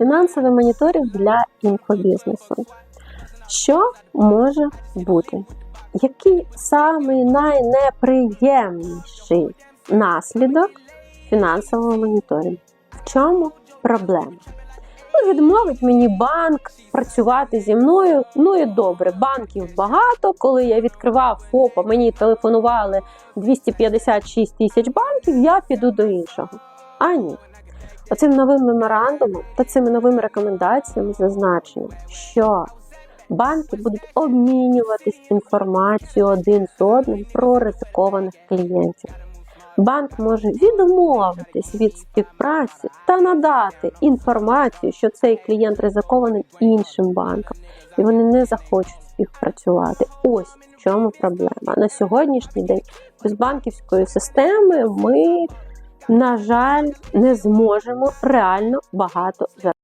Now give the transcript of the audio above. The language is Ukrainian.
Фінансовий моніторинг для інфобізнесу. Що може бути? Який самий найнеприємніший наслідок фінансового моніторингу? В чому проблема? Ну, відмовить мені банк працювати зі мною. Ну і добре, банків багато. Коли я відкривав ФОПа, мені телефонували 256 тисяч банків, я піду до іншого. А ні. Оцим новим меморандумом та цими новими рекомендаціями зазначено, що банки будуть обмінюватись інформацією один з одним про ризикованих клієнтів. Банк може відмовитись від співпраці та надати інформацію, що цей клієнт ризикований іншим банкам, і вони не захочуть співпрацювати. Ось в чому проблема. На сьогоднішній день без банківської системи ми, на жаль, не зможемо реально багато заробити.